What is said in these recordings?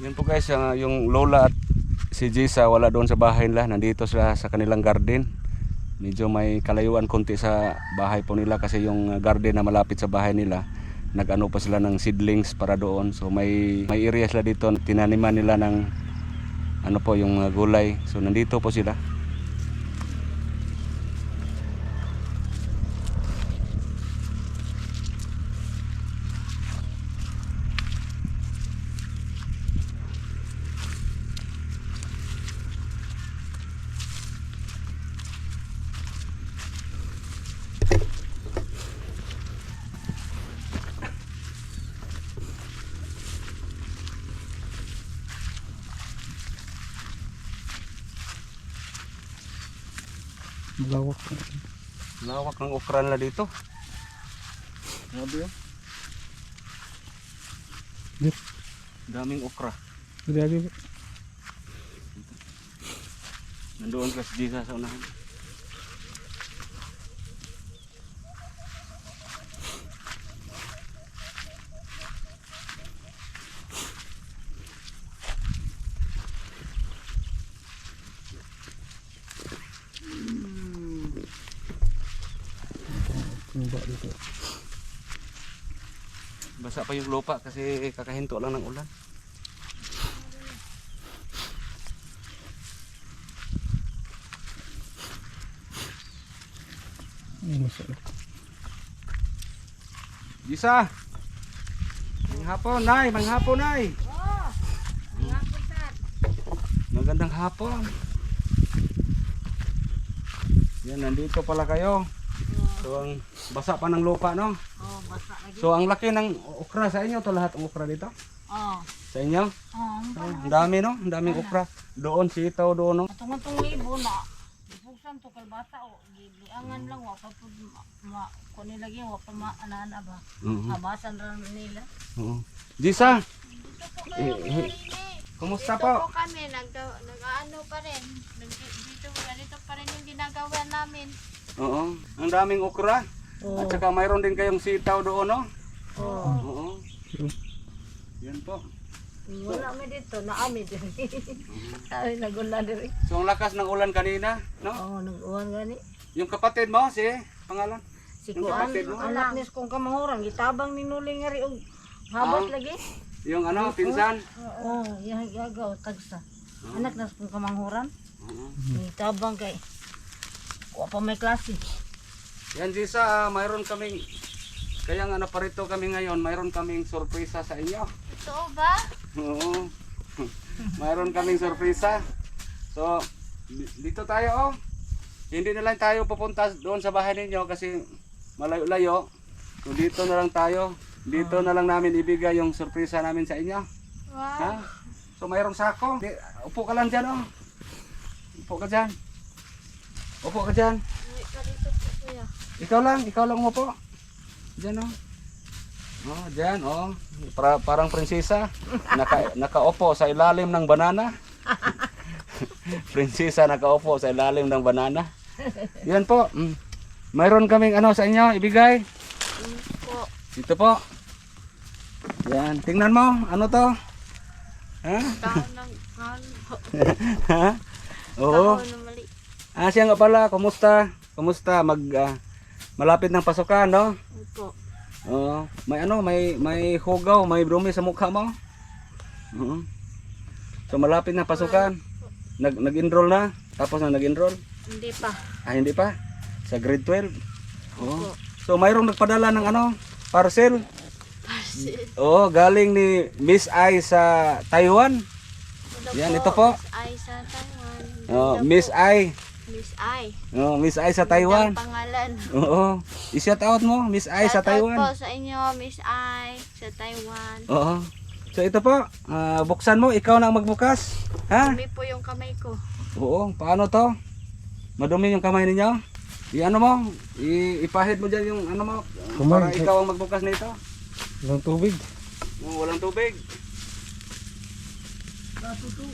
guys, ah, yung lola at si Jisa wala doon sa bahay nila. Nandito sila sa kanilang garden. Medyo may kalayuan konti sa bahay po nila kasi yung garden na malapit sa bahay nila nag-ano pa sila ng seedlings para doon. So may may area sila dito tinaniman nila ng ano po yung mga gulay. So nandito po sila. Malawak. Lawak ng okra nila dito. Grabe yun. Dip. Daming okra. Grabe? Nandoon ka si Jisa sa unahan. Tumba dito. Basa pa yung lupa kasi kakahinto lang ng ulan. Ay, masarap. Jisa! Manghapon, Nay! Manghapon, Nay! Magandang hapon. Yan, nandito pala kayo. So, ang basa pa ng lupa, no? Oh, basa lagi. So, ang laki ng okra sa inyo. to lahat ng okra dito? Oh. Sa inyo? Oh, Oh, ang dami, no? Ang daming okra. Doon, sitaw doon, no? Atong-atong libo na. Ipusan to kay bata o gibliangan lang wa pa pud ma, kunin lagi wa pa maanana ba. Oo. Habasan ra nila. Oo. Jisa! Dito po Eh, kayo eh. Kumusta Dito po po? kami, nag, nag-ano pa rin. Dito, ganito pa rin yung ginagawa namin. Oo. Ang daming okra. Oh. At saka mayroon din kayong sitaw doon, no? Oh. Oo. Yan po. Wala mi dito na ami din. Ay nagulan diri. So, ang lakas ng ulan kanina, no? Oh, nag-uwan gani. Yung kapatid mo, si pangalan? Si Yung Kuan, kapatid mo? anak ni kong kamahurang gitabang ni nuling nga ri og habas Ah. lagi. Yung ano, pinsan? Oo, oh, yang gagaw tagsa. Anak na kong kamanghuran. Oo. Gitabang kay wa pa may klase. Yan, Jisa, ah, mayroon kaming, kaya nga naparito kami ngayon, mayroon kaming sorpresa sa inyo. Totoo ba? Oo. mayroon kaming sorpresa. So, di- dito tayo, oh. Hindi na lang tayo pupunta doon sa bahay ninyo kasi malayo-layo. So, dito na lang tayo. Dito na lang namin ibigay yung sorpresa namin sa inyo. Wow. Ha? So mayroong sako. Upo ka lang dyan oh. Upo ka dyan. Upo ka dyan. Uwi ka dito po, kuya. Ikaw lang, ikaw lang umupo. Dyan oh. Oh, dyan oh. Para, parang prinsesa. Naka, nakaupo sa ilalim ng banana. prinsesa nakaupo sa ilalim ng banana. Yan po. Mm. Mayroon kaming ano sa inyo, ibigay. Po. Dito po. Yan, tingnan mo. Ano to? Ha? Ha? Oo. Ah, siya nga pala, kumusta? Kumusta? Mag ah, malapit ng pasukan, no? Po. Oo. May ano, may may hugaw, may brumi sa mukha mo. Oo. So malapit na pasukan. Nag nag-enroll na? Tapos na nag-enroll? Hindi pa. Ah, hindi pa. Sa grade 12. Oo. Opo. So mayroong nagpadala ng ano, parcel. Parcel. Oo, galing ni Miss I sa Taiwan. Ito Yan, ito po. Miss Ai sa Taiwan. Oh, Miss po. Miss Ai. Oh, Miss I sa Taiwan. Gandang pangalan. Oo. I-shout out mo, Miss I sa Shout out Taiwan. po sa inyo, Miss Ai sa Taiwan. Oo. So ito po, ah, buksan mo, ikaw na ang magbukas. Ha? Dumi po yung kamay ko. Oo, paano to? Madumi yung kamay ninyo? I-ano mo, i- ipahid mo dyan yung ano mo, Kamay. para ikaw ang magbukas nito. Walang tubig. Oh, walang tubig. Matutu.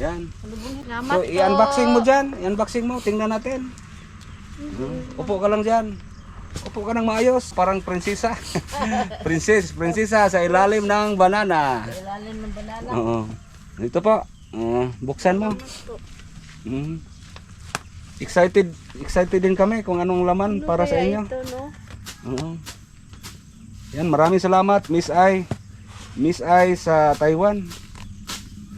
Yan. So, i-unboxing mo dyan. I-unboxing mo, tingnan natin. Upo ka lang dyan. Upo ka ng maayos, parang prinsesa. Princess, prinsesa sa ilalim ng banana. Ilalim ng banana. Oo. Ito po. Uh, buksan mo. Mm. Excited, excited din kami kung anong laman para sa inyo. Ito, no? Oo. Yan, maraming salamat Miss Ai. Miss Ai sa Taiwan.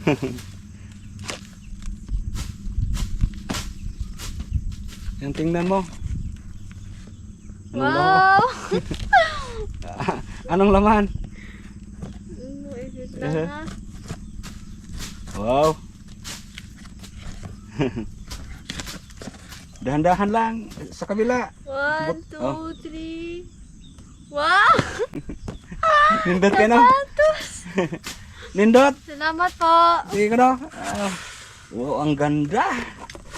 Yan tingnan mo. Anong laman? Wow! Anong laman? Ano, Eh. lang, ha? Wow. Dahan-dahan lang sa kabila. One, two, Oh. three. Wow! Nindot ka no? Nindot. Salamat po. Sige ka no? Ah, wow, ang ganda.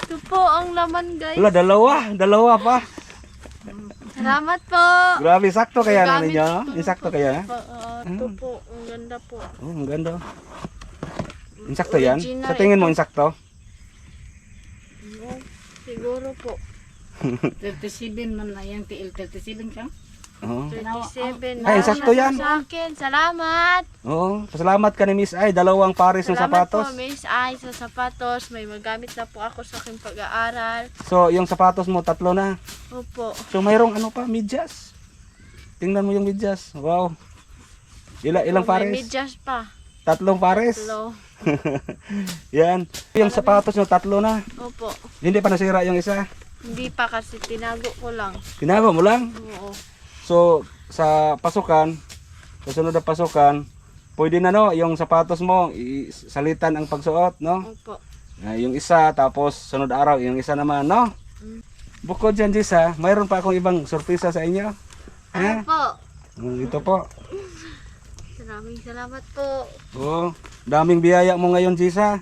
Ito po ang laman, guys. Wala, dalawa. Dalawa pa. Salamat po. Grabe, sakto kaya na ninyo, no? ko. Insakto kaya? Po, ah, ito po, ang ganda po. Oh, ang ganda. Insakto yan? Sa tingin mo, insakto? Oh, Siguro po. 37 man na yung TL 37 siya. Oo. 37. Ay, sakto yan. Sa akin. Salamat. Oo. Pasalamat ka ni Miss Ay. Dalawang pares ng Salamat sapatos. po, Miss Ay, sa sapatos. May magamit na po ako sa aking pag-aaral. So, yung sapatos mo, tatlo na. Opo. So, mayroong ano pa, medyas. Tingnan mo yung medyas. Wow. Ila, ilang May pares? medyas pa. Tatlong pares. Hello. Yan. Yung sapatos nyo, tatlo na. Opo. Hindi pa nasira yung isa. Hindi pa kasi tinago ko lang. Tinago mo lang. Oo. So, sa pasukan, sa sunod na pasukan, pwede na no, yung sapatos mo, salitan ang pagsuot, no? Opo. Ah, yung isa, tapos sunod araw, yung isa naman, no? Mm. Bukod dyan, Jisa, mayroon pa akong ibang sorpresa sa inyo. Ha? Opo. Mm, Ito po. Maraming salamat po. Oh, daming biyaya mo ngayon, Jisa.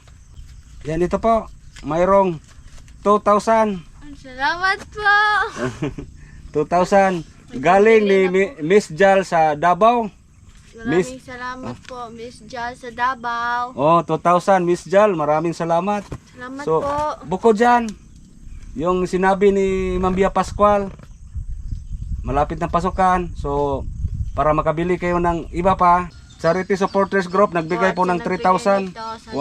Yan, ito po. Mayroong 2,000. Salamat po. 2,000. Galing ni Mi- Miss Jal sa Davao. Maraming salamat po, Miss Jal sa Davao. Oh, 2,000 Miss Jal. Maraming salamat. Salamat So, po. bukod dyan, yung sinabi ni Mambia Pascual, malapit ng pasukan. So, para makabili kayo ng iba pa, Charity Supporters Group, nagbigay po ng 3,000. 1,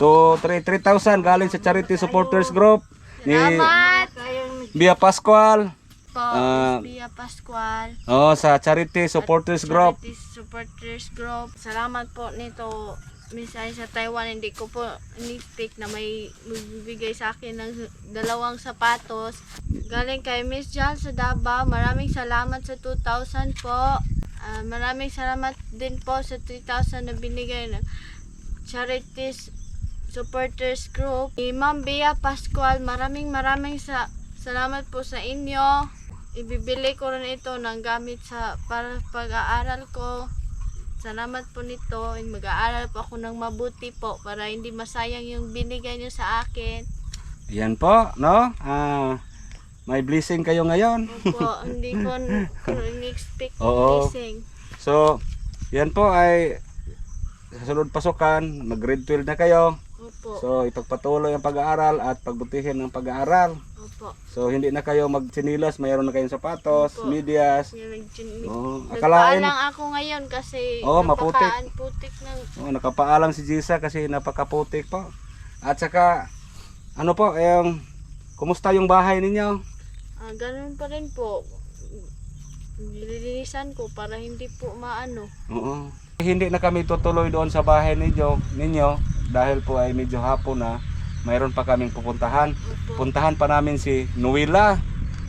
2, 3, 3,000 galing sa Charity Supporters Group ni Salamat Bia Pascual. Po, Ah, Bia Pascual. Oh, sa Charity Supporters Group. Charity Supporters Group. Salamat po nito. Miss Ay sa Taiwan, hindi ko po ni-pick na may magbibigay sa akin ng dalawang sapatos. Galing kay Miss Jal sa Davao. Maraming salamat sa 2,000 po. Ah, maraming salamat din po sa 3,000 na binigay ng Charities Supporters Group. Ni Ma'am Bea Pascual, maraming maraming sa salamat po sa inyo. Ibibili ko rin ito ng gamit sa para pag-aaral ko. Salamat po nito. Mag-aaral po ako ng mabuti po para hindi masayang yung binigay niyo sa akin. Yan po, no? Ah, may blessing kayo ngayon. Opo, hindi ko in-expect Oo. blessing. So, yan po ay sa sunod pasukan, mag grade 12 na kayo. Opo, So, ipagpatuloy ang pag-aaral at pagbutihin ang pag-aaral. opo. So, hindi na kayo magsinilas, mayroon na kayong sapatos, Opo. nag- Oh, akalain, Nagpaalang ako ngayon kasi Oo, maputik. putik ng oh, nakapaalang si Jisa kasi napakaputik po. At saka, ano po, yung, kumusta yung bahay ninyo? ah, ganun pa rin po. Nililinisan ko para hindi po maano. Oo. Hindi na kami tutuloy doon sa bahay ninyo, ninyo dahil po ay medyo hapon na. Mayroon pa kaming pupuntahan. Puntahan pa namin si Nuila.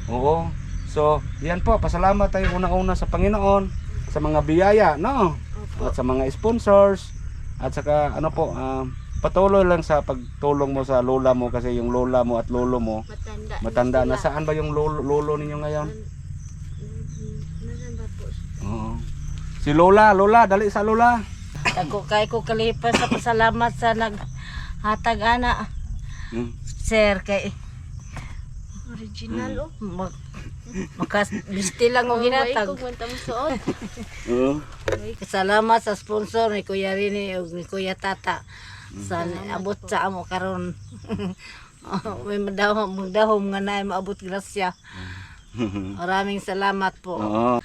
Oo. So, yan po. Pasalamat tayo unang-una sa Panginoon sa mga biyaya, no? At sa mga sponsors. At saka ano po, ah, patuloy lang sa pagtulong mo sa lola mo kasi yung lola mo at lolo mo Matanda. matanda na. Saan ba yung lolo, lolo ninyo ngayon? Si Lola, Lola, dali sa Lola. Ako kay ko kalipas sa pasalamat sa naghatag ana. Hmm. Sir kay Original oh. mag makas bisti lang og kung manta mo suot. Oo. Salamat sa sponsor ni Kuya Rini ug ni Kuya Tata sa abot sa amo karon. oh, may madahom, magdahom nga na maabot grasya. Maraming salamat po. Oo.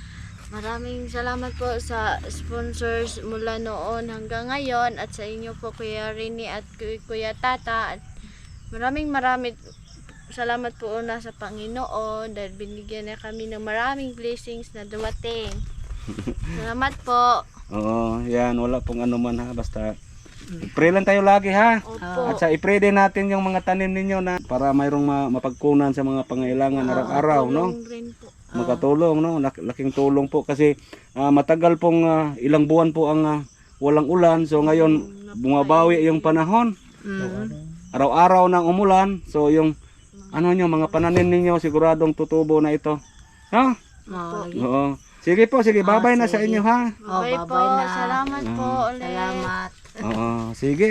Maraming salamat po sa sponsors mula noon hanggang ngayon at sa inyo po Kuya Rini at Kuy- Kuya Tata. At maraming maraming salamat po una sa Panginoon dahil binigyan niya kami ng maraming blessings na dumating. Salamat po. Oo, yan, wala pong ano man ha, basta pray lang tayo lagi ha. Opo. At sa i-pray din natin yung mga tanim ninyo na para mayroong ma- mapagkunan sa mga pangailangan araw-araw, no? Rin po. Makatulong, no? Lak- laking tulong po kasi ah, matagal pong ah, ilang buwan po ang ah, walang ulan. So ngayon bumabawi yung panahon. Araw-araw nang umulan. So yung ano nyo, mga pananim ninyo siguradong tutubo na ito. Ha? Oh, Oo. Sige po, sige, babay na sa inyo ha. Oh, Bye po. babay na. Salamat po ulit. Salamat. Oo, sige.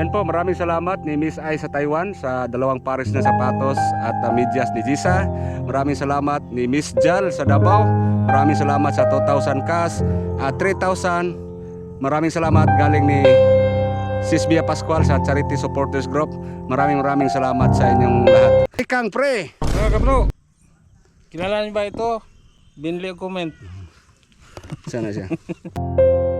Yan po, maraming salamat ni Miss Ai sa Taiwan sa dalawang pares na sapatos at uh, medyas ni Jisa. Maraming salamat ni Miss Jal sa Davao. Maraming salamat sa 2,000 cash at 3,000. Maraming salamat galing ni Sis Bia Pascual sa Charity Supporters Group. Maraming maraming salamat sa inyong lahat. Ikang pre! Mga kabro, kilala niyo ba ito? Binli comment. Sana siya.